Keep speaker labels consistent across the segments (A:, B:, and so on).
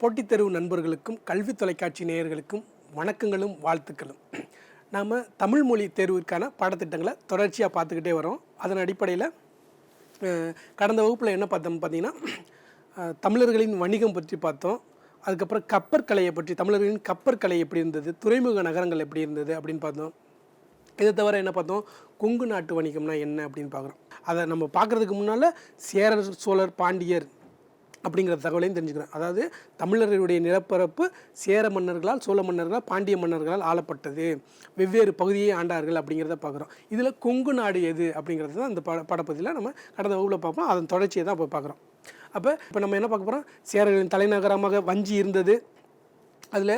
A: போட்டித் தேர்வு நண்பர்களுக்கும் கல்வி தொலைக்காட்சி நேயர்களுக்கும் வணக்கங்களும் வாழ்த்துக்களும். நாம் தமிழ் மொழி தேர்விற்கான பாடத்திட்டங்களை தொடர்ச்சியாக பார்த்துக்கிட்டே வரோம். அதன் அடிப்படையில் கடந்த வகுப்பில் என்ன பார்த்தோம் பார்த்தீங்கன்னா தமிழர்களின் வணிகம் பற்றி பார்த்தோம். அதுக்கப்புறம் கப்பற்கலையை பற்றி தமிழர்களின் கப்பற்கலை எப்படி இருந்தது துறைமுக நகரங்கள் எப்படி இருந்தது அப்படின்னு பார்த்தோம். இதை தவிர என்ன பார்த்தோம் கொங்கு நாட்டு வணிகம்னா என்ன அப்படின்னு பார்க்குறோம். அதை நம்ம பார்க்குறதுக்கு முன்னால் சேரர் சோழர் பாண்டியர் அப்படிங்கிற தகவலையும் தெரிஞ்சுக்கிறேன். அதாவது தமிழர்களுடைய நிலப்பரப்பு சேர மன்னர்களால் சோழ மன்னர்களால் பாண்டிய மன்னர்களால் ஆளப்பட்டது. வெவ்வேறு பகுதியை ஆண்டார்கள் அப்படிங்கிறத பார்க்குறோம். இதில் கொங்கு நாடு எது அப்படிங்கிறது தான் இந்த பட படப்பதியில் நம்ம கடந்த வகுப்பில் பார்ப்போம். அதன் தொடர்ச்சியை தான் போய் பார்க்குறோம். அப்போ இப்போ நம்ம என்ன பார்க்க போகிறோம் சேரர்களின் தலைநகரமாக வஞ்சி இருந்தது. அதில்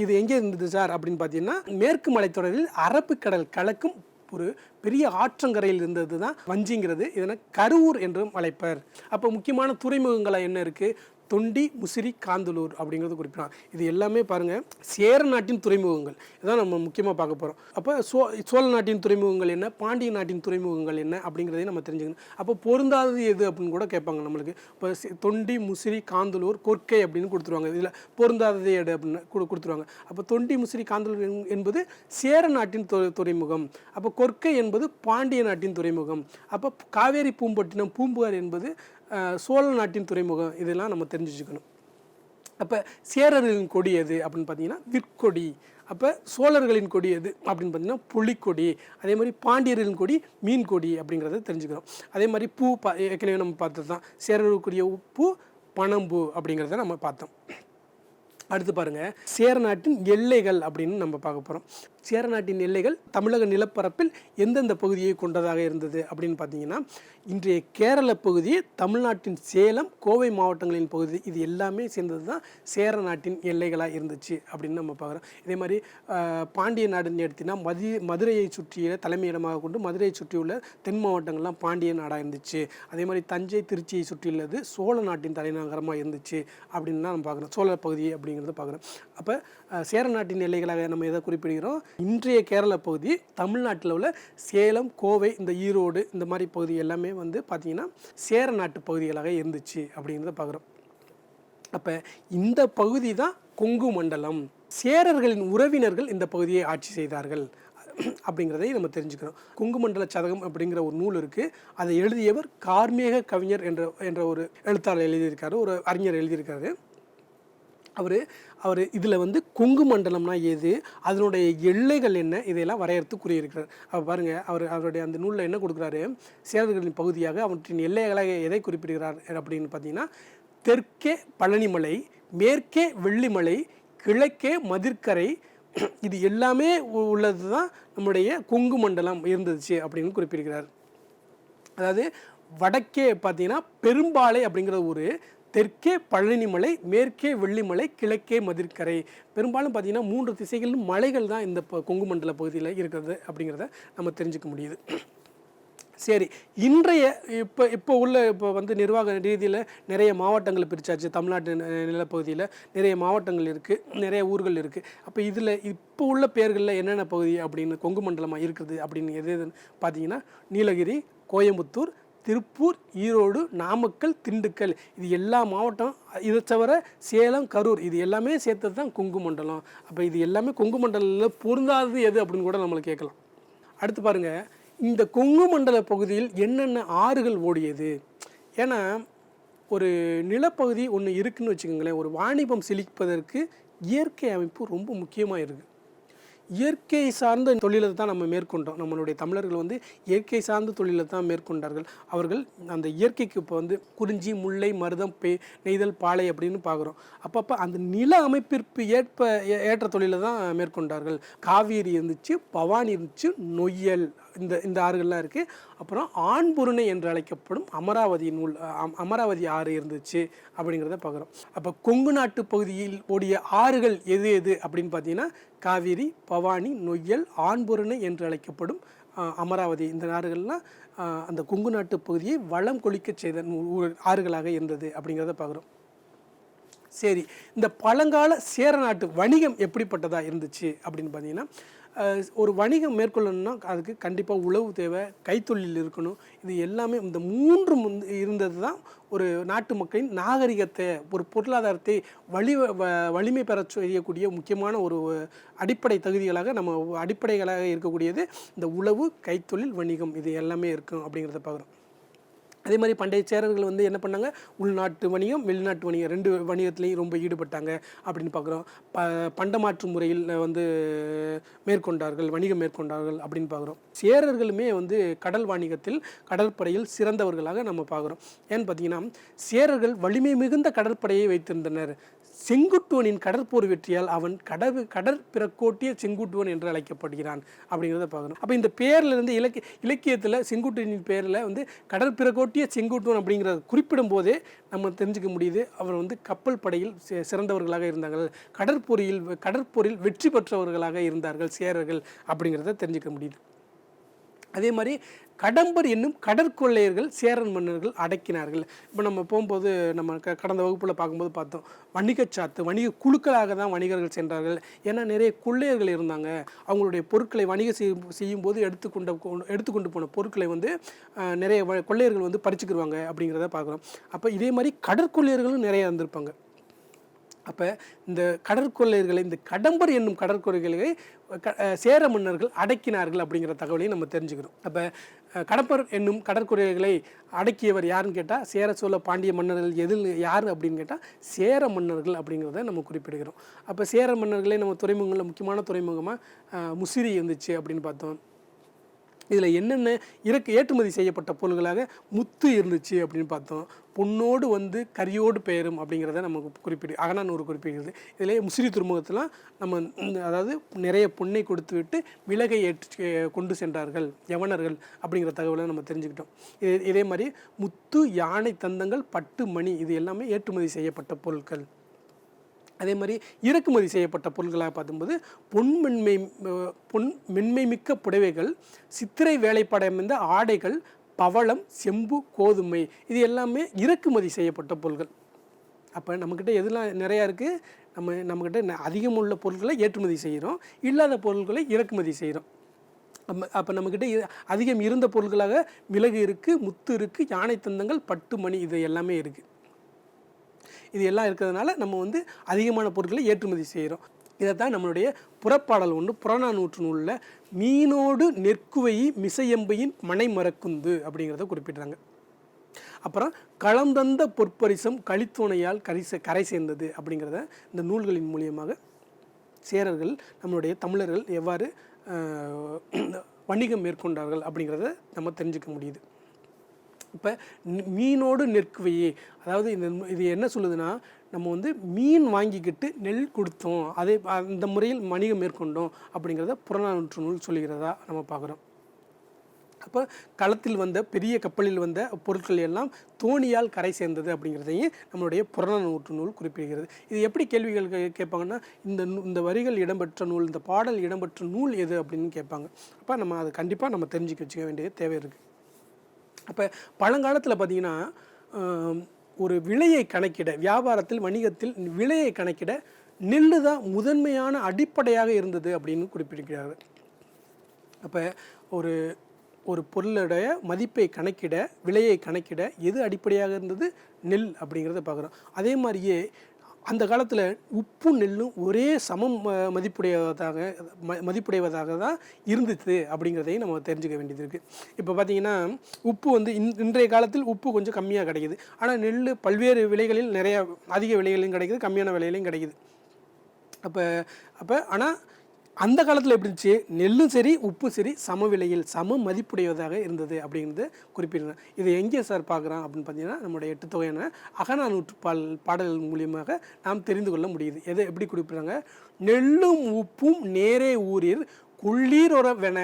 A: இது எங்கே இருந்தது சார் அப்படின்னு பார்த்தீங்கன்னா மேற்கு மலைத்தொடரில் அரபிக்கடல் கலக்கும் ஒரு பெரிய ஆற்றங்கரையில் இருந்தது தான் வஞ்சிங்கிறது. இதனை கருவூர் என்றும் அழைப்பர். அப்போ முக்கியமான துறைமுகங்களாக என்ன இருக்குது தொண்டி முசிறி காந்தலூர் அப்படிங்கிறது குறிப்பிடலாம். இது எல்லாமே பாருங்கள் சேர நாட்டின் துறைமுகங்கள். இதான் நம்ம முக்கியமாக பார்க்க போகிறோம் அப்போ சோ சோழ நாட்டின் துறைமுகங்கள் என்ன? பாண்டிய நாட்டின் துறைமுகங்கள் என்ன? அப்படிங்கிறதையும் நம்ம தெரிஞ்சுக்கணும். அப்போ பொருந்தாதது எது அப்படின்னு கூட கேட்பாங்க நம்மளுக்கு. இப்போ தொண்டி முசிறி காந்தலூர் கொற்கை அப்படின்னு கொடுத்துருவாங்க. இதில் பொருந்தாதது எடு அப்படின்னு கொடு கொடுத்துருவாங்க. அப்போ தொண்டி முசிறி காந்தலூர் என்பது சேர நாட்டின் துறைமுகம். அப்போ கொற்கை என்பது பாண்டிய நாட்டின் துறைமுகம். அப்போ காவேரி பூம்பட்டினம் பூம்புகார் என்பது சோழ நாட்டின் துறைமுகம் இதெல்லாம் நம்ம தெரிஞ்சு வச்சுக்கணும் அப்போ சேரர்களின் கொடி எது அப்படின்னு பார்த்தீங்கன்னா விற்கொடி. அப்போ சோழர்களின் கொடி எது அப்படின்னு பார்த்தீங்கன்னா புலிக்கொடி. அதே மாதிரி பாண்டியர்களின் கொடி மீன் கொடி அப்படிங்கிறத தெரிஞ்சுக்கிறோம் அதே மாதிரி பூ பா ஏற்கனவே நம்ம பார்த்தது தான். சேரர்களுக்குரிய பூ பனம்பூ அப்படிங்கிறத நம்ம பார்த்தோம். அடுத்து பாருங்கள் சேர நாட்டின் எல்லைகள் அப்படின்னு நம்ம பார்க்க போகிறோம் சேர நாட்டின் எல்லைகள் தமிழக நிலப்பரப்பில் எந்தெந்த பகுதியை கொண்டதாக இருந்தது அப்படின்னு பார்த்தீங்கன்னா இன்றைய கேரள பகுதி தமிழ்நாட்டின் சேலம் கோவை மாவட்டங்களின் பகுதி இது எல்லாமே சேர்ந்தது தான் சேர நாட்டின் எல்லைகளாக இருந்துச்சு அப்படின்னு நம்ம பார்க்குறோம். இதே மாதிரி பாண்டிய நாடுன்னு எடுத்தீங்கன்னா மதி மதுரையை சுற்றிய தலைமையிடமாக கொண்டு மதுரையை சுற்றியுள்ள தென் மாவட்டங்கள்லாம் பாண்டிய நாடாக இருந்துச்சு. அதே மாதிரி தஞ்சை திருச்சியை சுற்றியுள்ளது சோழ நாட்டின் தலைநகரமாக இருந்துச்சு அப்படின்னு நம்ம பார்க்குறோம். சோழ பகுதி அப்படிங்கிறத பார்க்குறோம். அப்போ சேர நாட்டின் எல்லைகளாக நம்ம எதை குறிப்பிடுகிறோம். இன்றைய கேரள பகுதி தமிழ்நாட்டில் உள்ள சேலம் கோவை இந்த ஈரோடு இந்த மாதிரி பகுதி எல்லாமே வந்து பார்த்திங்கன்னா சேர நாட்டு பகுதிகளாக இருந்துச்சு அப்படிங்கிறத பார்க்குறோம் அப்போ இந்த பகுதி தான் கொங்கு மண்டலம். சேரர்களின் உறவினர்கள் இந்த பகுதியை ஆட்சி செய்தார்கள். அப்படிங்கிறதை நம்ம தெரிஞ்சுக்கிறோம். கொங்கு மண்டல சதகம் அப்படிங்கிற ஒரு நூல் இருக்குது அதை எழுதியவர் கார்மேக கவிஞர் என்ற என்ற ஒரு எழுத்தாளர் எழுதியிருக்காரு. ஒரு அறிஞர் எழுதியிருக்காரு. அவர் அவர் இதில் வந்து கொங்கு மண்டலம்னா எது? அதனுடைய எல்லைகள் என்ன? இதையெல்லாம் வரையறுத்து கூறியிருக்கிறார். அவர் பாருங்கள் அவர் அவருடைய அந்த நூலில் என்ன கொடுக்குறாரு? சேரர்களின் பகுதியாக அவற்றின் எல்லைகளாக எதை குறிப்பிடுகிறார் அப்படின்னு பார்த்தீங்கன்னா தெற்கே பழனிமலை மேற்கே வெள்ளிமலை கிழக்கே மதிர்க்கரை இது எல்லாமே உள்ளது தான் நம்முடைய கொங்கு மண்டலம் இருந்துச்சு அப்படின்னு குறிப்பிடுகிறார். அதாவது வடக்கே பார்த்தீங்கன்னா பெரும்பாலை அப்படிங்கிற ஒரு தெற்கே பழனிமலை மேற்கே வெள்ளிமலை கிழக்கே மதிர்க்கரை பெரும்பாலும் பார்த்தீங்கன்னா மூன்று திசைகளிலும் மலைகள் தான் இந்த ப- கொங்கு மண்டல பகுதியில் இருக்கிறது அப்படிங்கிறத நம்ம தெரிஞ்சுக்க முடியுது. சரி இன்றைய இப்போ இப்போ உள்ள இப்போ வந்து நிர்வாக ரீதியில் நிறைய மாவட்டங்கள் பிரித்தாச்சு தமிழ்நாட்டு நிலப்பகுதியில் நிறைய மாவட்டங்கள் இருக்குது நிறைய ஊர்கள் இருக்குது அப்போ இதில் இப்போ உள்ள பேர்களில் என்னென்ன பகுதி அப்படின்னு கொங்கு மண்டலமாக இருக்குது அப்படின்னு எது எதுன்னு பார்த்தீங்கன்னா நீலகிரி கோயம்புத்தூர் திருப்பூர் ஈரோடு நாமக்கல் திண்டுக்கல். இது எல்லா மாவட்டம் இதை தவிர சேலம் கரூர் இது எல்லாமே சேர்த்தது தான் கொங்கு மண்டலம் அப்போ இது எல்லாமே கொங்கு மண்டலத்தில் பொருந்தாதது எது அப்படின்னு கூட நம்மளை கேட்கலாம். அடுத்து பாருங்கள் இந்த கொங்கு மண்டல பகுதியில் என்னென்ன ஆறுகள் ஓடியது? ஏன்னா ஒரு நிலப்பகுதி ஒன்று இருக்குன்னு வச்சுக்கோங்களேன் ஒரு வாணிபம் செழிப்பதற்கு இயற்கை அமைப்பு ரொம்ப முக்கியமாக இருக்குது இயற்கை சார்ந்த தொழிலை தான் நம்ம மேற்கொண்டோம். நம்மளுடைய தமிழர்கள் வந்து இயற்கை சார்ந்த தொழிலை தான் மேற்கொண்டார்கள். அவர்கள் அந்த இயற்கைக்கு இப்போ வந்து குறிஞ்சி முல்லை மருதம் பே நெய்தல் பாலை அப்படின்னு பார்க்குறோம். அப்பப்போ அந்த நில அமைப்பிற்கு ஏற்ப ஏ- ஏற்ற தொழிலை தான் மேற்கொண்டார்கள். காவேரி இருந்துச்சு பவானி இருந்துச்சு நொய்யல் இந்த இந்த ஆறுகள்லாம் இருக்குது அப்புறம் ஆண்புருணை என்று அழைக்கப்படும் அமராவதி நூல் அமராவதி ஆறு இருந்துச்சு அப்படிங்கிறத பார்க்குறோம். அப்போ கொங்கு நாட்டு பகுதியில் ஓடிய ஆறுகள் எது எது அப்படின்னு பார்த்தீங்கன்னா காவிரி பவானி நொய்யல் ஆண்புரணை என்று அழைக்கப்படும் அமராவதி இந்த ஆறுகள்லாம் அந்த குங்கு நாட்டு பகுதியை வளம் கொளிக்கச் செய்த ஆறுகளாக இருந்தது அப்படிங்கிறத பார்க்குறோம் சரி இந்த பழங்கால சேர நாட்டு வணிகம் எப்படிப்பட்டதாக இருந்துச்சு அப்படின்னு பார்த்தீங்கன்னா ஒரு வணிகம் மேற்கொள்ளணும்னா அதுக்கு கண்டிப்பாக உழவு தேவை கைத்தொழில் இருக்கணும். இது எல்லாமே இந்த மூன்று முந்து இருந்தது தான் ஒரு நாட்டு மக்களின் நாகரிகத்தை ஒரு பொருளாதாரத்தை வலி வ- வலிமை பெற செய்யக்கூடிய முக்கியமான ஒரு அடிப்படை தகுதிகளாக நம்ம அடிப்படைகளாக இருக்கக்கூடியது இந்த உழவு கைத்தொழில் வணிகம் இது எல்லாமே இருக்கும் அப்படிங்கிறத பார்க்குறோம். அதே மாதிரி பண்டைய சேரர்கள் வந்து என்ன பண்ணாங்க? உள்நாட்டு வணிகம் வெளிநாட்டு வணிகம் ரெண்டு வணிகத்துலேயும் ரொம்ப ஈடுபட்டாங்க அப்படின்னு பார்க்குறோம் ப பண்டமாற்று முறையில் வந்து மேற்கொண்டார்கள் வணிகம் மேற்கொண்டார்கள் அப்படின்னு பார்க்குறோம் சேரர்களுமே வந்து கடல் வாணிகத்தில் கடற்படையில் சிறந்தவர்களாக நம்ம பார்க்குறோம் ஏன்னு பார்த்தீங்கன்னா சேரர்கள் வலிமை மிகுந்த கடற்படையை வைத்திருந்தனர். செங்குட்டுவனின் கடற்போர் வெற்றியால் அவன் கடவு கடற்பிறக்கோட்டிய செங்குட்டுவன் என்று அழைக்கப்படுகிறான் அப்படிங்கிறத பார்க்கணும். அப்போ இந்த பேர்ல இருந்து இலக்கிய இலக்கியத்தில் செங்குட்டுவனின் பேரில் வந்து கடற்பிறக்கோட்டிய செங்குட்டுவன் அப்படிங்கிறத குறிப்பிடும் போதே நம்ம தெரிஞ்சுக்க முடியுது. அவர் வந்து கப்பல் படையில் சிறந்தவர்களாக இருந்தார்கள். கடற்போரில் கடற்போரில் வெற்றி பெற்றவர்களாக இருந்தார்கள் சேரர்கள் அப்படிங்கிறத தெரிஞ்சுக்க முடியுது. அதே மாதிரி கடம்பர் என்னும் கடற்கொள்ளையர்கள் சேரன் மன்னர்கள் அடக்கினார்கள். இப்போ நம்ம போகும்போது நம்ம க கடந்த வகுப்பில் பார்க்கும்போது பார்த்தோம் வணிகச்சாத்து வணிக குழுக்களாக தான் வணிகர்கள் சென்றார்கள். ஏன்னா நிறைய கொள்ளையர்கள் இருந்தாங்க. அவங்களுடைய பொருட்களை வணிகம் செய்யும் செய்யும்போது எடுத்துக்கொண்ட எடுத்துக்கொண்டு போன பொருட்களை வந்து நிறைய வ- கொள்ளையர்கள் வந்து பறிச்சுக்கிடுவாங்க அப்படிங்கிறத பார்க்குறோம். அப்போ இதே மாதிரி கடற்கொள்ளையர்களும் நிறைய இருந்திருப்பாங்க. அப்போ இந்த கடற்கொள்ளையர்களை இந்த கடம்பர் என்னும் கடற்கொள்ளைகளை சேர மன்னர்கள் அடக்கினார்கள் அப்படிங்கிற தகவலையும் நம்ம தெரிஞ்சுக்கிறோம் அப்போ கடம்பர் என்னும் கடற்கொள்ளையர்களை அடக்கியவர் யாருன்னு கேட்டால் சேர சோழ பாண்டிய மன்னர்கள் எதில் யார் அப்படின்னு கேட்டால் சேர மன்னர்கள் அப்படிங்கிறத நம்ம குறிப்பிடுகிறோம். அப்போ சேர மன்னர்களே நம்ம துறைமுகங்களில் முக்கியமான துறைமுகமாக முசிறி இருந்துச்சு அப்படின்னு பார்த்தோம். இதில் என்னென்ன இறக்கு ஏற்றுமதி செய்யப்பட்ட பொருள்களாக முத்து இருந்துச்சு அப்படின்னு பார்த்தோம். பொண்ணோடு வந்து கரியோடு பெயரும் அப்படிங்கிறத நமக்கு குறிப்பிடு அகனானூறு குறிப்பிடுகிறது. இதிலே முசிறி துறைமுகத்தெலாம் நம்ம அதாவது நிறைய பொண்ணை கொடுத்து விட்டு விலகை ஏற்று கொண்டு சென்றார்கள் யவனர்கள் அப்படிங்கிற தகவலை நம்ம தெரிஞ்சுக்கிட்டோம். இதே இதே மாதிரி முத்து யானை தந்தங்கள் பட்டு மணி இது எல்லாமே ஏற்றுமதி செய்யப்பட்ட பொருட்கள். அதே மாதிரி இறக்குமதி செய்யப்பட்ட பொருட்களாக பார்க்கும்போது பொன் மென்மை பொன் மென்மை மிக்க புடவைகள் சித்திரை வேலைப்பாடு அமைந்த ஆடைகள் பவளம் செம்பு கோதுமை இது எல்லாமே இறக்குமதி செய்யப்பட்ட பொருட்கள் அப்போ நம்மக்கிட்ட எதுலாம் நிறையா இருக்குது நம்ம நம்மக்கிட்ட அதிகம் உள்ள பொருட்களை ஏற்றுமதி செய்கிறோம். இல்லாத பொருட்களை இறக்குமதி செய்கிறோம். அப்போ நம்மக்கிட்ட அதிகம் இருந்த பொருட்களாக மிளகு இருக்குது முத்து இருக்குது யானை தந்தங்கள் பட்டு மணி இது எல்லாமே இருக்குது இது எல்லாம் இருக்கிறதுனால நம்ம வந்து அதிகமான பொருட்களை ஏற்றுமதி செய்கிறோம். இதை தான் நம்மளுடைய புறப்பாடல் ஒன்று புறநானூற்று நூலில் மீனோடு நெற்குவையி மிசையம்பையின் மனை மறக்குந்து அப்படிங்கிறத குறிப்பிட்றாங்க. அப்புறம் களம் தந்த பொற்பரிசம் கலித்துணையால் கரை கரை சேர்ந்தது அப்படிங்கிறத இந்த நூல்களின் மூலியமாக சேரர்கள் நம்மளுடைய தமிழர்கள் எவ்வாறு வணிகம் மேற்கொண்டார்கள் அப்படிங்கிறத நம்ம தெரிஞ்சுக்க முடியுது. இப்போ மீனோடு நெற்குவையே. அதாவது இந்த இது என்ன சொல்லுதுன்னா நம்ம வந்து மீன் வாங்கிக்கிட்டு நெல் கொடுத்தோம். அதே அந்த முறையில் வணிகம் மேற்கொண்டோம் அப்படிங்கிறத புறநானூற்று நூல் சொல்லுகிறதா நம்ம பார்க்குறோம். அப்போ களத்தில் வந்த பெரிய கப்பலில் வந்த பொருட்கள் எல்லாம் தோணியால் கரை சேர்ந்தது அப்படிங்கிறதையும் நம்மளுடைய புறநானூற்று நூல் குறிப்பிடுகிறது. இது எப்படி கேள்விகள் கேட்பாங்கன்னா இந்த நூ- இந்த வரிகள் இடம்பெற்ற நூல் இந்த பாடல் இடம்பெற்ற நூல் எது அப்படின்னு கேட்பாங்க. அப்போ நம்ம அது கண்டிப்பாக நம்ம தெரிஞ்சுக்க வச்சுக்க வேண்டிய தேவை இருக்குது அப்போ பழங்காலத்தில் பார்த்தீங்கன்னா ஒரு விலையை கணக்கிட வியாபாரத்தில் வணிகத்தில் விலையை கணக்கிட நெல்லு தான் முதன்மையான அடிப்படையாக இருந்தது அப்படின்னு குறிப்பிடுகிறார்கள் அப்போ ஒரு ஒரு பொருளுடைய மதிப்பை கணக்கிட விலையை கணக்கிட எது அடிப்படையாக இருந்தது? நெல் அப்படிங்கிறத பார்க்குறோம் அதே மாதிரியே அந்த காலத்தில் உப்பும் நெல்லும் ஒரே சமம் ம- மதிப்புடையதாக ம மதிப்புடையதாக தான் இருந்துச்சு அப்படிங்கிறதையும் நம்ம தெரிஞ்சுக்க வேண்டியது இருக்குது இப்போ பார்த்தீங்கன்னா உப்பு வந்து இன் இன்றைய காலத்தில் உப்பு கொஞ்சம் கம்மியாக கிடைக்குது. ஆனால் நெல் பல்வேறு விலைகளில் நிறையா அதிக விலைகளிலும் கிடைக்குது கம்மியான விலையிலையும் கிடைக்குது. அப்போ அப்போ ஆனால் அந்த காலத்தில் எப்படி இருந்துச்சு? நெல்லும் சரி உப்பும் சரி சம விலையில் சம மதிப்புடையதாக இருந்தது அப்படிங்கிறது குறிப்பிடுறேன் இது எங்கே சார் பார்க்குறோம் அப்படின்னு பார்த்தீங்கன்னா நம்முடைய எட்டு தொகையான அகநானூற்று பால் பாடல்கள் மூலியமாக நாம் தெரிந்து கொள்ள முடியுது. எதை எப்படி குறிப்பிடுறாங்க? நெல்லும் உப்பும் நேரே ஊரில் குள்ளீரொரவென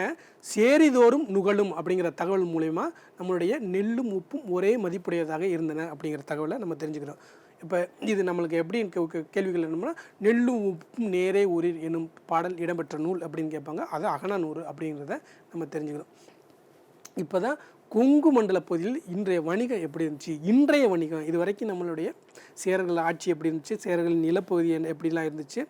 A: சேரிதோறும் நுகழும் அப்படிங்கிற தகவல் மூலயமா நம்மளுடைய நெல்லும் உப்பும் ஒரே மதிப்புடையதாக இருந்தன அப்படிங்கிற தகவலை நம்ம தெரிஞ்சுக்கிறோம். இப்போ இது நம்மளுக்கு எப்படி கேள்விகள் என்னம்னா நெல்லும் உப்பும் நேரே ஊரில் என்னும் பாடல் இடம்பெற்ற நூல் அப்படின்னு கேட்பாங்க. அது அகநானூறு அப்படிங்கிறத நம்ம தெரிஞ்சுக்கிறோம் இப்போ தான் கொங்கு மண்டல பகுதியில் இன்றைய வணிகம் எப்படி இருந்துச்சு? இன்றைய வணிகம் இது வரைக்கும் நம்மளுடைய சேரர்கள் ஆட்சி எப்படி இருந்துச்சு? சேரர்களின் நிலப்பகுதி என்ன- எப்படிலாம் இருந்துச்சு?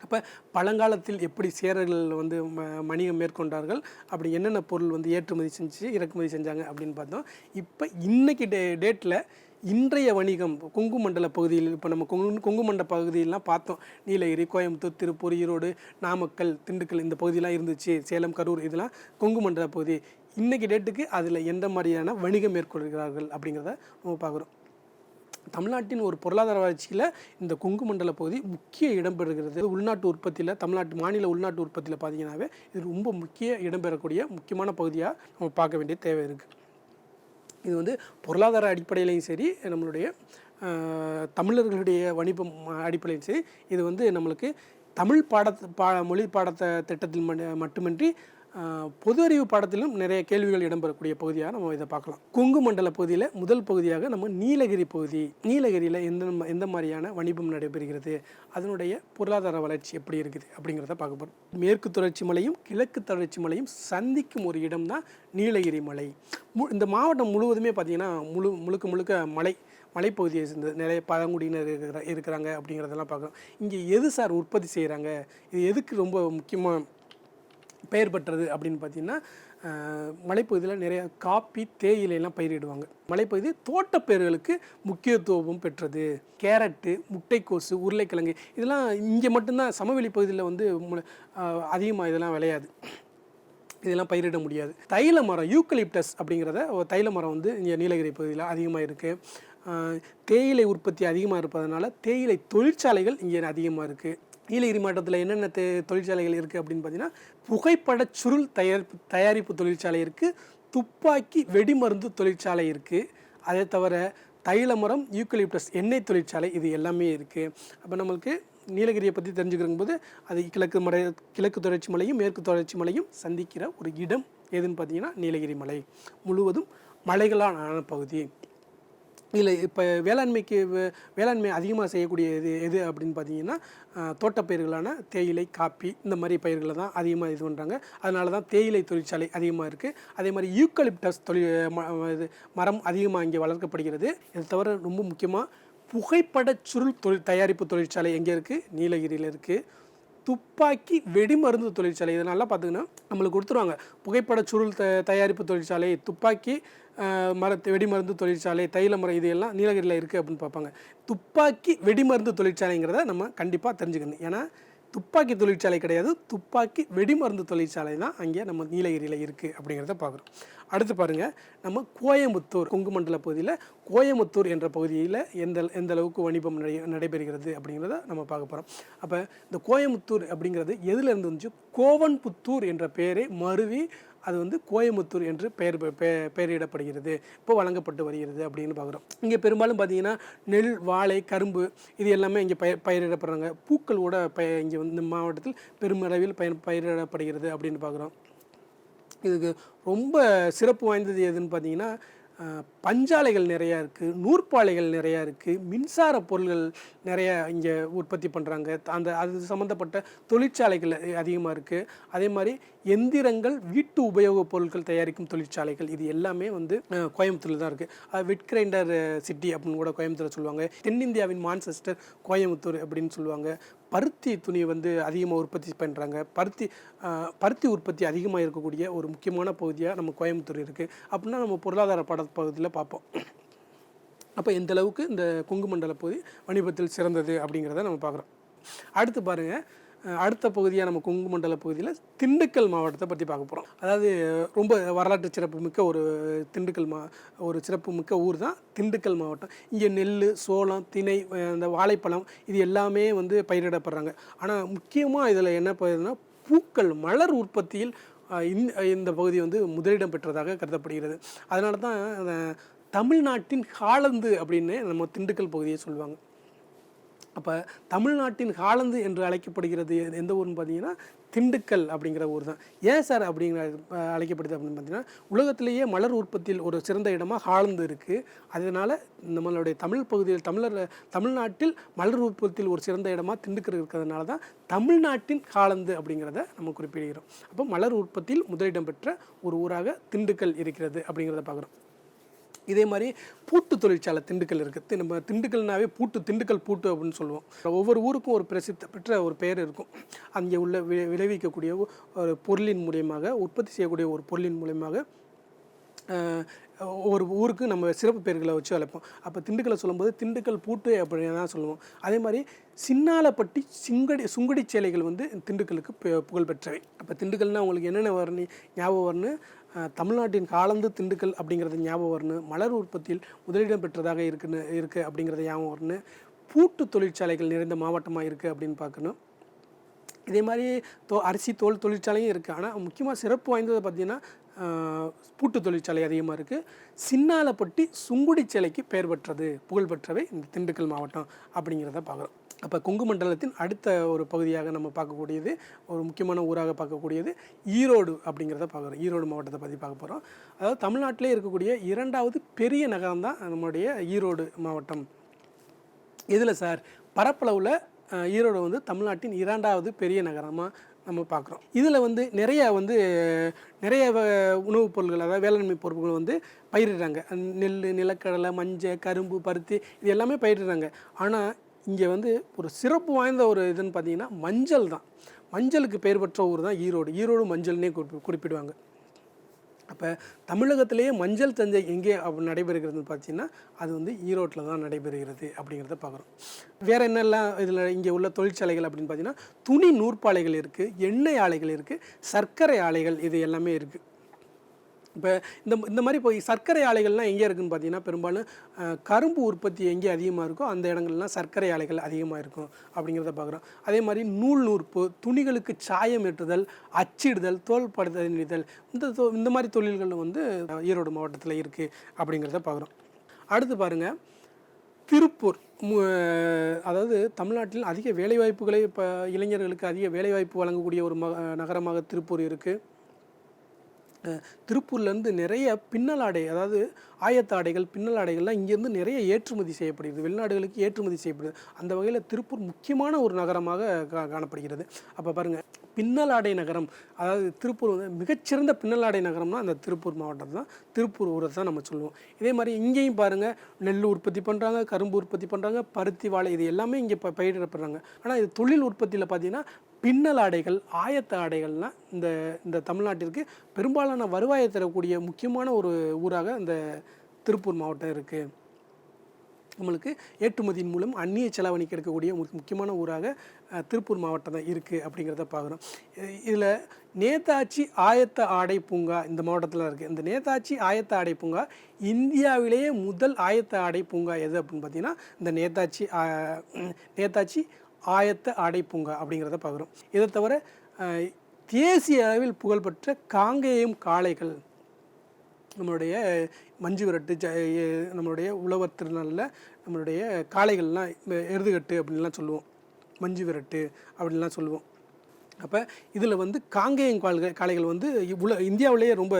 A: அப்போ பழங்காலத்தில் எப்படி சேரர்கள் வந்து ம வணிகம் மேற்கொண்டார்கள்? அப்படி என்னென்ன பொருள் வந்து ஏற்றுமதி செஞ்சு இறக்குமதி செஞ்சாங்க அப்படின்னு பார்த்தோம். இப்போ இன்றைக்கி டே டேட்டில் இன்றைய வணிகம் கொங்கு மண்டல பகுதியில் இப்போ நம்ம கொங்கு கொங்கு மண்டல பகுதியெல்லாம் பார்த்தோம். நீலகிரி கோயம்புத்தூர் திருப்பூர் ஈரோடு நாமக்கல் திண்டுக்கல் இந்த பகுதியெலாம் இருந்துச்சு. சேலம் கரூர் இதெல்லாம் கொங்கு மண்டல பகுதி. இன்றைக்கி டேட்டுக்கு அதில் எந்த மாதிரியான வணிகம் மேற்கொள்கிறார்கள் அப்படிங்கிறத நம்ம பார்க்குறோம். தமிழ்நாட்டின் ஒரு பொருளாதார வளர்ச்சியில் இந்த கொங்கு மண்டல பகுதி முக்கிய இடம் பெறுகிறது. உள்நாட்டு உற்பத்தியில் தமிழ்நாட்டு மாநில உள்நாட்டு உற்பத்தியில் பார்த்தீங்கன்னாவே இது ரொம்ப முக்கிய இடம்பெறக்கூடிய முக்கியமான பகுதியாக நம்ம பார்க்க வேண்டிய தேவை இருக்குது இது வந்து பொருளாதார அடிப்படையிலையும் சரி நம்மளுடைய தமிழர்களுடைய வணிபம் அடிப்படையிலும் சரி இது வந்து நம்மளுக்கு தமிழ் பாடத் பா மொழி பாடத்த திட்டத்தில் மட்டுமின்றி பொது அறிவு பாடத்திலும் நிறைய கேள்விகள் இடம்பெறக்கூடிய பகுதியாக நம்ம இதை பார்க்கலாம். கொங்கு மண்டல பகுதியில் முதல் பகுதியாக நம்ம நீலகிரி பகுதி. நீலகிரியில் எந்த எந்த மாதிரியான வணிபம் நடைபெறுகிறது? அதனுடைய பொருளாதார வளர்ச்சி எப்படி இருக்குது? அப்படிங்கிறத பார்க்க போகிறோம் மேற்கு தொடர்ச்சி மலையும் கிழக்கு தொடர்ச்சி மலையும் சந்திக்கும் ஒரு இடம் தான் நீலகிரி மலை. மு- இந்த மாவட்டம் முழுவதுமே பார்த்திங்கன்னா முழு முழுக்க முழுக்க மலை மலைப்பகுதியை சேர்ந்த நிறைய பழங்குடியினர் இருக்கிற இருக்கிறாங்க அப்படிங்கிறதெல்லாம் பார்க்குறோம். இங்கே எது சார் உற்பத்தி செய்கிறாங்க இது எதுக்கு ரொம்ப முக்கியமாக பெயர் பெற்றது அப்படின்னு பார்த்தீங்கன்னா மலைப்பகுதியில் நிறைய காப்பி தேயிலையெல்லாம் பயிரிடுவாங்க. மலைப்பகுதி தோட்டப்பயிர்களுக்கு முக்கியத்துவம் பெற்றது. கேரட்டு முட்டைக்கோசு உருளைக்கிழங்கு இதெல்லாம் இங்கே மட்டும்தான் சமவெளி பகுதியில் வந்து அதிகமாக இதெல்லாம் விளையாது. இதெல்லாம் பயிரிட முடியாது. தைல மரம் யூக்கலிப்டஸ் அப்படிங்கிறத தைல மரம் வந்து இங்கே நீலகிரி பகுதியில் அதிகமாக இருக்குது தேயிலை உற்பத்தி அதிகமாக இருப்பதனால தேயிலை தொழிற்சாலைகள் இங்கே அதிகமாக இருக்குது நீலகிரி மாவட்டத்தில் என்னென்ன தே தொழிற்சாலைகள் இருக்குது அப்படின்னு பார்த்தீங்கன்னா புகைப்பட சுருள் தயாரிப்பு தயாரிப்பு தொழிற்சாலை இருக்குது துப்பாக்கி வெடிமருந்து தொழிற்சாலை இருக்குது அதே தவிர தைலமரம் யூக்கலிப்டஸ் எண்ணெய் தொழிற்சாலை இது எல்லாமே இருக்குது அப்போ நம்மளுக்கு நீலகிரியை பற்றி தெரிஞ்சுக்கிறங்கும் போது அது கிழக்கு மலை கிழக்கு தொடர்ச்சி மலையும் மேற்கு தொடர்ச்சி மலையும் சந்திக்கிற ஒரு இடம் எதுன்னு பார்த்தீங்கன்னா நீலகிரி மலை. முழுவதும் மலைகளான பகுதி. இல்லை இப்போ வேளாண்மைக்கு வே- வேளாண்மை அதிகமாக செய்யக்கூடிய இது எது அப்படின்னு பார்த்தீங்கன்னா தோட்டப்பயிர்களான தேயிலை காப்பி இந்த மாதிரி பயிர்களை தான் அதிகமாக இது பண்ணுறாங்க அதனால தான் தேயிலை தொழிற்சாலை அதிகமாக இருக்குது அதே மாதிரி யூக்கலிப்டஸ் தொழில் ம- இது மரம் அதிகமாக இங்கே வளர்க்கப்படுகிறது. இது தவிர ரொம்ப முக்கியமாக புகைப்பட சுருள் தொழில் தயாரிப்பு தொழிற்சாலை எங்கே இருக்குது நீலகிரியில் இருக்குது துப்பாக்கி வெடிமருந்து தொழிற்சாலை இதை நல்லா நம்மளுக்கு கொடுத்துருவாங்க. புகைப்பட சுருள் த தயாரிப்பு தொழிற்சாலை துப்பாக்கி மரத்து வெடிமருந்து தொழிற்சாலை தைல மரம் இது எல்லாம் நீலகிரியில் இருக்குது அப்படின்னு பார்ப்பாங்க. துப்பாக்கி வெடிமருந்து தொழிற்சாலைங்கிறத நம்ம கண்டிப்பாக தெரிஞ்சுக்கணும். ஏன்னா துப்பாக்கி தொழிற்சாலை கிடையாது. துப்பாக்கி வெடிமருந்து தொழிற்சாலை தான் அங்கே நம்ம நீலகிரியில் இருக்குது அப்படிங்கிறத பார்க்குறோம். அடுத்து பாருங்கள் நம்ம கோயம்புத்தூர் கொங்குமண்டல பகுதியில் கோயம்புத்தூர் என்ற பகுதியில் எந்த எந்த அளவுக்கு வணிபம் நடை நடைபெறுகிறது அப்படிங்கிறத நம்ம பார்க்க போகிறோம் அப்போ இந்த கோயம்புத்தூர் அப்படிங்கிறது எதுல இருந்து வந்துச்சு? கோவன்புத்தூர் என்ற பெயரை மருவி அது வந்து கோயம்புத்தூர் என்று பெயர் பெயரிடப்படுகிறது. இப்போ வழங்கப்பட்டு வருகிறது அப்படின்னு பார்க்குறோம். இங்கே பெரும்பாலும் பார்த்தீங்கன்னா நெல் வாழை கரும்பு இது எல்லாமே இங்கே பயிர் பயிரிடப்படுறாங்க. பூக்கள் கூட பய இங்கே வந்து இந்த மாவட்டத்தில் பெருமளவில் பயன் பயிரிடப்படுகிறது அப்படின்னு பார்க்குறோம். இதுக்கு ரொம்ப சிறப்பு வாய்ந்தது எதுன்னு பார்த்தீங்கன்னா பஞ்சாலைகள் நிறையா இருக்குது நூற்பாலைகள் நிறையா இருக்குது மின்சார பொருள்கள் நிறையா இங்கே உற்பத்தி பண்ணுறாங்க அந்த அது சம்மந்தப்பட்ட தொழிற்சாலைகள் அதிகமாக இருக்குது அதே மாதிரி எந்திரங்கள் வீட்டு உபயோகப் பொருட்கள் தயாரிக்கும் தொழிற்சாலைகள் இது எல்லாமே வந்து கோயம்புத்தூரில் கோயம்புத்தூர்ல தான் இருக்குது வெட் கிரைண்டர் சிட்டி அப்படின்னு கூட கோயம்புத்தூர் சொல்லுவாங்க. தென்னிந்தியாவின் மான்செஸ்டர் கோயம்புத்தூர் அப்படின்னு சொல்லுவாங்க. பருத்தி துணி வந்து அதிகமாக உற்பத்தி பண்ணுறாங்க பருத்தி பருத்தி உற்பத்தி அதிகமாக இருக்கக்கூடிய ஒரு முக்கியமான பகுதியாக நம்ம கோயம்புத்தூர் இருக்குது அப்படின்னா நம்ம பொருளாதார பட பகுதியில் பார்ப்போம். அப்போ எந்த அளவுக்கு இந்த கொங்கு மண்டல பகுதி வணிபத்தில் சிறந்தது அப்படிங்கிறத நம்ம பார்க்குறோம். அடுத்து பாருங்கள் அடுத்த பகுதியாக நம்ம கொங்கு மண்டல பகுதியில் திண்டுக்கல் மாவட்டத்தை பற்றி பார்க்க போகிறோம் அதாவது ரொம்ப வரலாற்று சிறப்பு மிக்க ஒரு திண்டுக்கல் மா ஒரு சிறப்பு மிக்க ஊர் தான் திண்டுக்கல் மாவட்டம். இங்கே நெல் சோளம் திணை அந்த இந்த வாழைப்பழம் இது எல்லாமே வந்து பயிரிடப்படுறாங்க. ஆனால் முக்கியமாக இதில் என்ன பயிருன்னா பூக்கள் மலர் உற்பத்தியில் இந்த இந்த பகுதி வந்து முதலிடம் பெற்றதாக கருதப்படுகிறது. அதனால தான் தமிழ்நாட்டின் ஹாலந்து அப்படின்னு நம்ம திண்டுக்கல் பகுதியை சொல்லுவாங்க. அப்போ தமிழ்நாட்டின் ஹாலந்து என்று அழைக்கப்படுகிறது எந்த ஊர்னு பார்த்தீங்கன்னா திண்டுக்கல் அப்படிங்கிற ஊர் தான் ஏன் சார் அப்படிங்கிற அழைக்கப்படுது அப்படின்னு பார்த்தீங்கன்னா உலகத்திலேயே மலர் உற்பத்தியில் ஒரு சிறந்த இடமாக ஹாலந்து இருக்குது அதனால் நம்மளுடைய தமிழ் பகுதியில் தமிழர் தமிழ்நாட்டில் மலர் உற்பத்தியில் ஒரு சிறந்த இடமா திண்டுக்கல் இருக்கிறதுனால தான் தமிழ்நாட்டின் ஹாலந்து அப்படிங்கிறத நம்ம குறிப்பிடுகிறோம். அப்போ மலர் உற்பத்தியில் முதலிடம் பெற்ற ஒரு ஊராக திண்டுக்கல் இருக்கிறது அப்படிங்கிறத பார்க்குறோம் இதே மாதிரி பூட்டு தொழிற்சாலை திண்டுக்கல் இருக்குது நம்ம திண்டுக்கல்னாவே பூட்டு திண்டுக்கல் பூட்டு அப்படின்னு சொல்லுவோம். ஒவ்வொரு ஊருக்கும் ஒரு பிரசித்த பெற்ற ஒரு பெயர் இருக்கும். அங்கே உள்ள வி விளைவிக்கக்கூடிய ஒரு பொருளின் மூலியமாக உற்பத்தி செய்யக்கூடிய ஒரு பொருளின் மூலியமாக ஒரு ஊருக்கு நம்ம சிறப்பு பெயர்களை வச்சு அழைப்போம். அப்போ திண்டுக்கலை சொல்லும்போது திண்டுக்கல் பூட்டு அப்படின்னு தான் சொல்லுவோம். அதே மாதிரி சின்னாலப்பட்டி சிங்கடி சுங்கடி சேலைகள் வந்து திண்டுக்கலுக்கு பு- புகழ் பெற்றவை அப்போ திண்டுக்கல்னால் உங்களுக்கு என்னென்ன வரணும் ஞாபகம் வரணும் தமிழ்நாட்டின் காலந்து திண்டுக்கல் அப்படிங்கிறது ஞாபகம் வரணும் மலர் உற்பத்தியில் முதலிடம் பெற்றதாக இருக்குன்னு இருக்குது அப்படிங்கிறது ஞாபகம் வரணும் பூட்டு தொழிற்சாலைகள் நிறைந்த மாவட்டமாக இருக்குது அப்படின்னு பார்க்கணும். இதே மாதிரி தோ அரிசி தோல் தொழிற்சாலையும் இருக்குது ஆனால் முக்கியமாக சிறப்பு வாய்ந்தது பார்த்திங்கன்னா பூட்டு தொழிற்சாலை அதிகமாக இருக்குது சின்னாலப்பட்டி சுங்குடி சேலைக்கு பெயர் பெற்றது புகழ்பெற்றவை இந்த திண்டுக்கல் மாவட்டம் அப்படிங்கிறத பார்க்குறோம். அப்போ கொங்கு மண்டலத்தின் அடுத்த ஒரு பகுதியாக நம்ம பார்க்கக்கூடியது ஒரு முக்கியமான ஊராக பார்க்கக்கூடியது ஈரோடு அப்படிங்கிறத பார்க்குறோம். ஈரோடு மாவட்டத்தை பற்றி பார்க்க போகிறோம் அதாவது தமிழ்நாட்டிலே இருக்கக்கூடிய இரண்டாவது பெரிய நகரம் தான் நம்முடைய ஈரோடு மாவட்டம். இதில் சார் பரப்பளவில் ஈரோடு வந்து தமிழ்நாட்டின் இரண்டாவது பெரிய நகரமாக நம்ம பார்க்குறோம். இதில் வந்து நிறைய வந்து நிறைய வ- உணவுப் பொருட்கள் அதாவது வேளாண்மை பொருட்கள் வந்து பயிரிடுறாங்க. நெல் நிலக்கடலை மஞ்சள் கரும்பு பருத்தி இது எல்லாமே பயிரிடுறாங்க. ஆனால் இங்கே வந்து ஒரு சிறப்பு வாய்ந்த ஒரு இதுன்னு பார்த்தீங்கன்னா மஞ்சள் தான். மஞ்சளுக்கு பெயர் பெற்ற ஊர் தான் ஈரோடு. ஈரோடு மஞ்சள்னே குறிப்பி குறிப்பிடுவாங்க. அப்போ தமிழகத்திலேயே மஞ்சள் தஞ்சை எங்கே நடைபெறுகிறது நடைபெறுகிறதுன்னு பார்த்தீங்கன்னா அது வந்து ஈரோட்டில் தான் நடைபெறுகிறது அப்படிங்கிறத பார்க்குறோம். வேறு என்னெல்லாம் இதில் இங்கே உள்ள தொழிற்சாலைகள் அப்படின்னு பார்த்தீங்கன்னா துணி நூற்பாலைகள் இருக்குது எண்ணெய் ஆலைகள் இருக்குது சர்க்கரை ஆலைகள் இது எல்லாமே இருக்குது இப்போ இந்த இந்த மாதிரி போய் சர்க்கரை ஆலைகள்லாம் எங்கே இருக்குதுன்னு பார்த்தீங்கன்னா பெரும்பாலும் கரும்பு உற்பத்தி எங்கே அதிகமாக இருக்கோ அந்த இடங்கள்லாம் சர்க்கரை ஆலைகள் அதிகமாக இருக்கும் அப்படிங்கிறத பார்க்குறோம். அதே மாதிரி நூல் நூற்பு துணிகளுக்கு சாயம் ஏற்றுதல் அச்சிடுதல் தோல் படுத்தல் இந்த தொ- இந்த மாதிரி தொழில்கள் வந்து ஈரோடு மாவட்டத்தில் இருக்குது அப்படிங்கிறத பார்க்குறோம். அடுத்து பாருங்கள் திருப்பூர் மு- அதாவது தமிழ்நாட்டில் அதிக வேலைவாய்ப்புகளை இப்போ இளைஞர்களுக்கு அதிக வேலைவாய்ப்பு வழங்கக்கூடிய ஒரு ம நகரமாக திருப்பூர் இருக்குது திருப்பூர்லேருந்து நிறைய பின்னல் ஆடை அதாவது ஆயத்த ஆடைகள் பின்னல் ஆடைகள்லாம் இங்கேருந்து நிறைய ஏற்றுமதி செய்யப்படுகிறது. வெளிநாடுகளுக்கு ஏற்றுமதி செய்யப்படுது. அந்த வகையில் திருப்பூர் முக்கியமான ஒரு நகரமாக கா காணப்படுகிறது. அப்போ பாருங்கள் பின்னல் ஆடை நகரம் அதாவது திருப்பூர் வந்து மிகச்சிறந்த பின்னல் ஆடை நகரம்னா அந்த திருப்பூர் மாவட்டம் தான். திருப்பூர் ஊரை தான் நம்ம சொல்லுவோம். இதே மாதிரி இங்கேயும் பாருங்கள் நெல் உற்பத்தி பண்ணுறாங்க கரும்பு உற்பத்தி பண்ணுறாங்க பருத்தி வாழை இது எல்லாமே இங்கே ப பயிரிடப்படுறாங்க. ஆனால் இது தொழில் உற்பத்தியில் பார்த்தீங்கன்னா பின்னல் ஆடைகள் ஆயத்த ஆடைகள்லாம் இந்த இந்த தமிழ்நாட்டிற்கு பெரும்பாலான வருவாயை தரக்கூடிய முக்கியமான ஒரு ஊராக இந்த திருப்பூர் மாவட்டம் இருக்குது நம்மளுக்கு ஏற்றுமதியின் மூலம் அந்நிய செலவணிக்கு எடுக்கக்கூடிய முக்கியமான ஊராக திருப்பூர் மாவட்டம் தான் இருக்குது அப்படிங்கிறத பார்க்குறோம். இதில் நேதாஜி ஆயத்த ஆடை பூங்கா இந்த மாவட்டத்தில் இருக்குது இந்த நேதாஜி ஆயத்த ஆடை பூங்கா இந்தியாவிலேயே முதல் ஆயத்த ஆடை பூங்கா எது அப்படின்னு பார்த்தீங்கன்னா இந்த நேதாஜி நேதாச்சி நேதாஜி ஆயத்த ஆடை பூங்கா அப்படிங்கிறத பார்க்குறோம் இதை தவிர தேசிய அளவில் புகழ்பெற்ற காங்கேயம் காளைகள் நம்மளுடைய மஞ்சு விரட்டு ஜ நம்மளுடைய உழவர் திருநாளில் நம்மளுடைய காளைகள்லாம் இந்த எருதுகட்டு அப்படின்லாம் சொல்லுவோம். மஞ்சு விரட்டு அப்படின்லாம் சொல்லுவோம். அப்போ இதில் வந்து காங்கேயம் கால்கள் காளைகள் வந்து உல இந்தியாவிலேயே ரொம்ப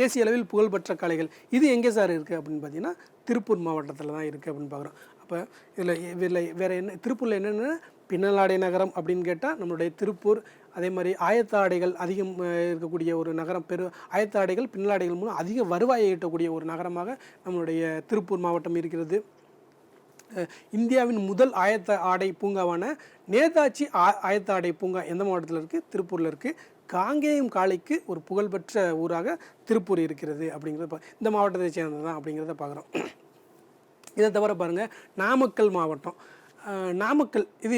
A: தேசிய அளவில் புகழ்பெற்ற காளைகள். இது எங்கே சார் இருக்குது அப்படின்னு பார்த்தீங்கன்னா திருப்பூர் மாவட்டத்தில் தான் இருக்குது அப்படின்னு பார்க்குறோம். அப்போ இதில் இதில் வேறு என்ன திருப்பூரில் என்னென்ன? பின்னலாடை நகரம் அப்படின்னு கேட்டால் நம்மளுடைய திருப்பூர் அதே மாதிரி ஆயத்த ஆடைகள் அதிகம் இருக்கக்கூடிய ஒரு நகரம் பெரு ஆயத்த ஆடைகள் பின்னலாடைகள் மூலம் அதிக வருவாயை ஈட்டக்கூடிய ஒரு நகரமாக நம்மளுடைய திருப்பூர் மாவட்டம் இருக்கிறது. இந்தியாவின் முதல் ஆயத்த ஆடை பூங்காவான நேதாஜி ஆ- ஆயத்த ஆடை பூங்கா எந்த மாவட்டத்தில் இருக்குது திருப்பூரில் இருக்குது காங்கேயம் காளைக்கு ஒரு புகழ்பெற்ற ஊராக திருப்பூர் இருக்கிறது அப்படிங்கிறத இந்த மாவட்டத்தை சேர்ந்தது தான் அப்படிங்கிறத பார்க்குறோம் இதை தவிர பாருங்கள் நாமக்கல் மாவட்டம். நாமக்கல் இது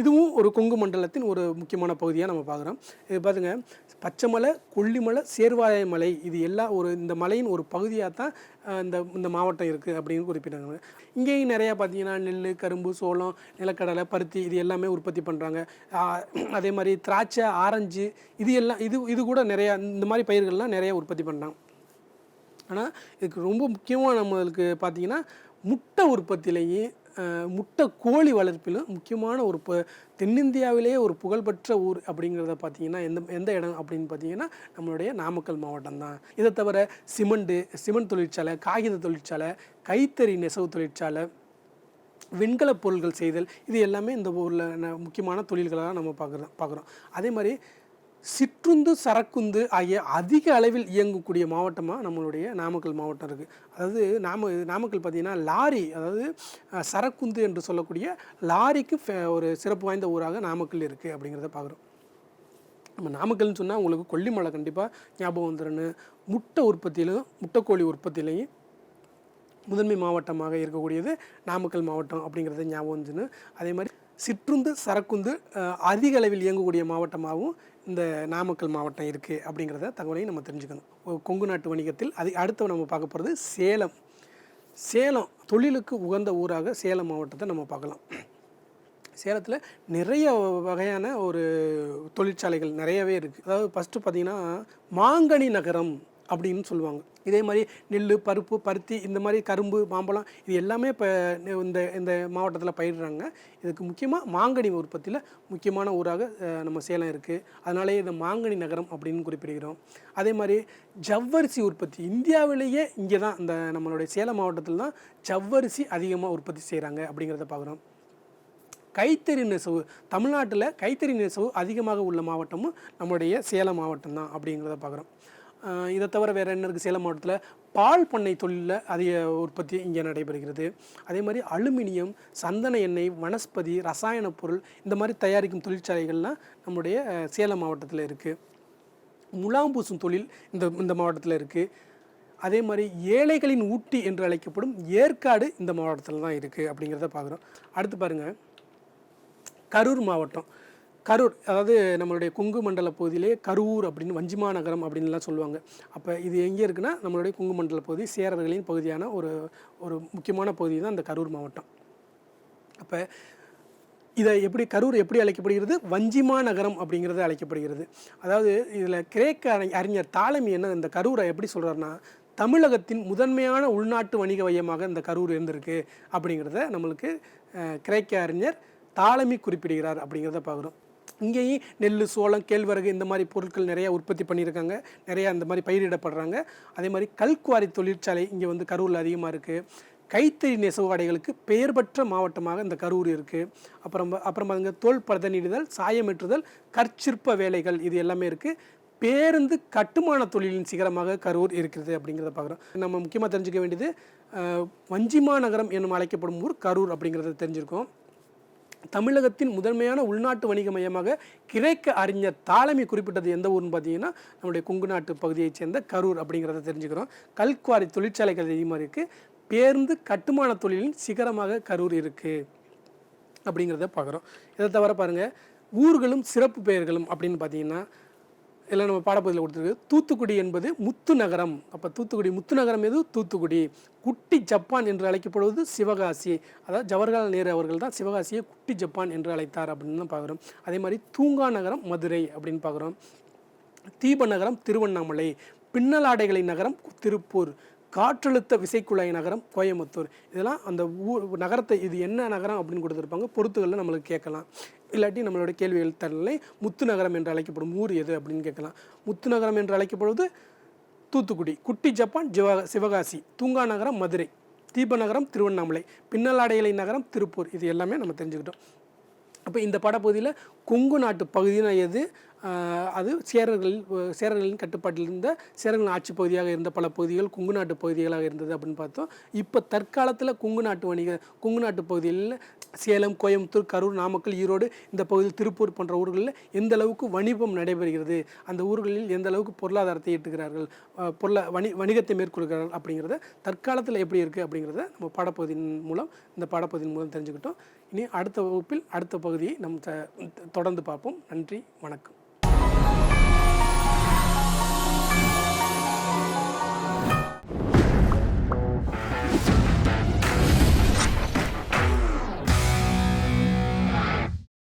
A: இதுவும் ஒரு கொங்கு மண்டலத்தின் ஒரு முக்கியமான பகுதியாக நம்ம பார்க்குறோம். இது பாருங்க பச்சைமலை கொல்லிமலை சேர்வாய மலை இது எல்லா ஒரு இந்த மலையின் ஒரு பகுதியாக தான் இந்த இந்த மாவட்டம் இருக்குது அப்படின்னு குறிப்பிட்டாங்க இங்கேயும் நிறையா பார்த்தீங்கன்னா நெல் கரும்பு சோளம் நிலக்கடலை பருத்தி இது எல்லாமே உற்பத்தி பண்ணுறாங்க அதே மாதிரி திராட்சை ஆரஞ்சு இது எல்லாம் இது இது கூட நிறையா இந்த மாதிரி பயிர்கள்லாம் நிறைய உற்பத்தி பண்ணுறாங்க ஆனால் இதுக்கு ரொம்ப முக்கியமாக நம்மளுக்கு பார்த்தீங்கன்னா முட்டை உற்பத்தியிலேயே முட்டை கோழி வளர்ப்பிலும் முக்கியமான ஒரு ப தென்னிந்தியாவிலேயே ஒரு புகழ்பெற்ற ஊர் அப்படிங்கிறத பார்த்தீங்கன்னா எந்த எந்த இடம் அப்படின்னு பார்த்தீங்கன்னா நம்மளுடைய நாமக்கல் மாவட்டம் தான். இதை தவிர சிமெண்ட்டு சிமெண்ட் தொழிற்சாலை காகித தொழிற்சாலை கைத்தறி நெசவு தொழிற்சாலை வெண்கலப் பொருட்கள் செய்தல் இது எல்லாமே இந்த ஊரில் முக்கியமான தொழில்களாக நம்ம பார்க்குறோம் பார்க்குறோம். அதே மாதிரி சிற்றுந்து சரக்குந்து ஆகிய அதிக அளவில் இயங்கக்கூடிய மாவட்டமாக நம்மளுடைய நாமக்கல் மாவட்டம் இருக்குது அதாவது நாம நாமக்கல் பார்த்திங்கன்னா லாரி அதாவது சரக்குந்து என்று சொல்லக்கூடிய லாரிக்கு ஃபே- ஒரு சிறப்பு வாய்ந்த ஊராக நாமக்கல் இருக்குது அப்படிங்கிறத பார்க்குறோம் நம்ம நாமக்கல்னு சொன்னால் உங்களுக்கு கொல்லிமலை கண்டிப்பாக ஞாபகம் வந்துடுன்னு முட்டை உற்பத்தியிலும் முட்டைக்கோழி உற்பத்தியிலையும் முதன்மை மாவட்டமாக இருக்கக்கூடியது நாமக்கல் மாவட்டம் அப்படிங்கிறத ஞாபகம் வந்துன்னு அதே மாதிரி சிற்றுந்து சரக்குந்து அதிக அளவில் இயங்கக்கூடிய மாவட்டமாகவும் இந்த நாமக்கல் மாவட்டம் இருக்குது அப்படிங்கிறத தகவலையும் நம்ம தெரிஞ்சுக்கணும். கொங்கு நாட்டு வணிகத்தில் அது அடுத்து நம்ம பார்க்க போகிறது சேலம். சேலம் தொழிலுக்கு உகந்த ஊராக சேலம் மாவட்டத்தை நம்ம பார்க்கலாம். சேலத்தில் நிறைய வகையான ஒரு தொழிற்சாலைகள் நிறையவே இருக்குது அதாவது ஃபஸ்ட்டு பார்த்தீங்கன்னா மாங்கனி நகரம் அப்படின்னு சொல்லுவாங்க. இதே மாதிரி நெல் பருப்பு பருத்தி இந்த மாதிரி கரும்பு மாம்பழம் இது எல்லாமே இப்போ இந்த இந்த மாவட்டத்தில் பயிரிடுறாங்க. இதுக்கு முக்கியமாக மாங்கனி உற்பத்தியில் முக்கியமான ஊராக நம்ம சேலம் இருக்குது அதனாலே இதை மாங்கனி நகரம் அப்படின்னு குறிப்பிடுகிறோம். அதே மாதிரி ஜவ்வரிசி உற்பத்தி இந்தியாவிலேயே இங்கே தான் இந்த நம்மளுடைய சேலம் மாவட்டத்தில் தான் ஜவ்வரிசி அதிகமாக உற்பத்தி செய்கிறாங்க அப்படிங்கிறத பார்க்குறோம் கைத்தறி நெசவு தமிழ்நாட்டில் கைத்தறி நெசவு அதிகமாக உள்ள மாவட்டமும் நம்முடைய சேலம் மாவட்டம் தான் அப்படிங்கிறத பார்க்குறோம் இதை தவிர வேறு என்ன இருக்குது சேலம் மாவட்டத்தில் பால் பண்ணை தொழிலில் அதிக உற்பத்தி இங்கே நடைபெறுகிறது. அதே மாதிரி அலுமினியம் சந்தன எண்ணெய் வனஸ்பதி ரசாயன பொருள் இந்த மாதிரி தயாரிக்கும் தொழிற்சாலைகள்லாம் நம்முடைய சேலம் மாவட்டத்தில் இருக்குது முலாம் பூசும் தொழில் இந்த இந்த மாவட்டத்தில் இருக்குது அதே மாதிரி ஏழைகளின் ஊட்டி என்று அழைக்கப்படும் ஏற்காடு இந்த மாவட்டத்தில் தான் இருக்குது அப்படிங்கிறத பார்க்குறோம் அடுத்து பாருங்கள் கரூர் மாவட்டம். கரூர் அதாவது நம்மளுடைய கொங்கு மண்டல பகுதியிலே கரூர் அப்படின்னு வஞ்சிமா நகரம் அப்படின்லாம் சொல்லுவாங்க. அப்போ இது எங்கே இருக்குன்னா நம்மளுடைய கொங்கு மண்டல பகுதி சேரர்களின் பகுதியான ஒரு ஒரு முக்கியமான பகுதி தான் அந்த கரூர் மாவட்டம். அப்போ இதை எப்படி கரூர் எப்படி அழைக்கப்படுகிறது? வஞ்சிமா நகரம் அப்படிங்கிறது அழைக்கப்படுகிறது. அதாவது இதில் கிரேக்க அறி- அறிஞர் தாளமி என்ன இந்த கரூரை எப்படி சொல்கிறாருன்னா தமிழகத்தின் முதன்மையான உள்நாட்டு வணிக மையமாக இந்த கரூர் இருந்திருக்கு அப்படிங்கிறத நம்மளுக்கு கிரேக்க அறிஞர் தாளமி குறிப்பிடுகிறார் அப்படிங்கிறத பார்க்குறோம். இங்கேயும் நெல் சோளம் கேழ்வரகு இந்த மாதிரி பொருட்கள் நிறையா உற்பத்தி பண்ணியிருக்காங்க. நிறையா இந்த மாதிரி பயிரிடப்படுறாங்க. அதே மாதிரி கல்குவாரி தொழிற்சாலை இங்கே வந்து கரூரில் அதிகமாக இருக்குது கைத்தறி நெசவு ஆடைகளுக்கு பெயர் பெற்ற மாவட்டமாக இந்த கரூர் இருக்குது அப்புறம் அப்புறம் பாருங்க தோல் பதனிடுதல் சாயமேற்றுதல் கற்சிற்ப வேலைகள் இது எல்லாமே இருக்குது பேருந்து கட்டுமான தொழிலின் சிகரமாக கரூர் இருக்கிறது அப்படிங்கிறத பார்க்குறோம். நம்ம முக்கியமாக தெரிஞ்சுக்க வேண்டியது அஹ், வஞ்சிமா நகரம் என்னும் அழைக்கப்படும் ஊர் கரூர் அப்படிங்கிறத தெரிஞ்சிருக்கோம். தமிழகத்தின் முதன்மையான உள்நாட்டு வணிக மையமாக கிரேக்க அறிஞர் தாளமி குறிப்பிட்டது எந்த ஊர்னு பார்த்தீங்கன்னா நம்முடைய கொங்கு நாட்டு பகுதியைச் சேர்ந்த கரூர் அப்படிங்கிறத தெரிஞ்சுக்கிறோம். கல்குவாரி தொழிற்சாலைகள் அதிகமாக இருக்குது பேருந்து கட்டுமான தொழிலின் சிகரமாக கரூர் இருக்குது அப்படிங்கிறத பார்க்குறோம். இதை தவிர பாருங்கள் ஊர்களும் சிறப்பு பெயர்களும் அப்படின்னு பார்த்தீங்கன்னா எல்லாம் நம்ம பாடப்பகுதியில் கொடுத்துருக்கு. தூத்துக்குடி என்பது முத்து நகரம். அப்போ தூத்துக்குடி முத்து நகரம் எது? தூத்துக்குடி. குட்டி ஜப்பான் என்று அழைக்கப்படுவது சிவகாசி. அதாவது ஜவஹர்லால் நேரு அவர்கள் தான் சிவகாசியை குட்டி ஜப்பான் என்று அழைத்தார் அப்படின்னு தான் பார்க்குறோம். அதே மாதிரி தூங்கா நகரம் மதுரை அப்படின்னு பார்க்குறோம். தீப நகரம் திருவண்ணாமலை. பின்னலாடைகளை நகரம் திருப்பூர். காற்றழுத்த விசைக்குழாய் நகரம் கோயம்புத்தூர். இதெல்லாம் அந்த ஊர் நகரத்தை இது என்ன நகரம் அப்படின்னு கொடுத்துருப்பாங்க. பொறுத்துகளில் நம்மளுக்கு கேட்கலாம். இல்லாட்டி நம்மளோட கேள்விகள் தரலை முத்து நகரம் என்று அழைக்கப்படும் ஊர் எது அப்படின்னு கேட்கலாம். முத்து நகரம் என்று அழைக்கப்படுவது தூத்துக்குடி குட்டி ஜப்பான் ஜிவா சிவகாசி தூங்கா நகரம் மதுரை தீப நகரம் திருவண்ணாமலை பின்னலாடைகளை நகரம் திருப்பூர். இது எல்லாமே நம்ம தெரிஞ்சுக்கிட்டோம். அப்போ இந்த பாடப்பகுதியில் கொங்கு நாட்டு பகுதினா எது? அது சேரர்கள் சேரர்களின் கட்டுப்பாட்டில் இருந்த சேரர்களின் ஆட்சி பகுதியாக இருந்த பல பகுதிகள் கொங்கு நாட்டு பகுதிகளாக இருந்தது அப்படின்னு பார்த்தோம். இப்போ தற்காலத்தில் கொங்கு நாட்டு வணிக கொங்கு நாட்டு பகுதியில் சேலம் கோயம்புத்தூர் கரூர் நாமக்கல் ஈரோடு இந்த பகுதியில் திருப்பூர் போன்ற ஊர்களில் எந்த அளவுக்கு வணிபம் நடைபெறுகிறது? அந்த ஊர்களில் எந்த அளவுக்கு பொருளாதாரத்தை ஈட்டுகிறார்கள்? பொருள பொருளா வணி வணிகத்தை மேற்கொள்கிறார்கள் அப்படிங்கிறத தற்காலத்தில் எப்படி இருக்குது அப்படிங்கிறத நம்ம பாடப்பகுதியின் மூலம் இந்த பாடப்பகுதியின் மூலம் தெரிஞ்சுக்கிட்டோம். அடுத்த வகுப்பில் அடுத்த பகுதியை நம் தொடர்ந்து பார்ப்போம். நன்றி வணக்கம்.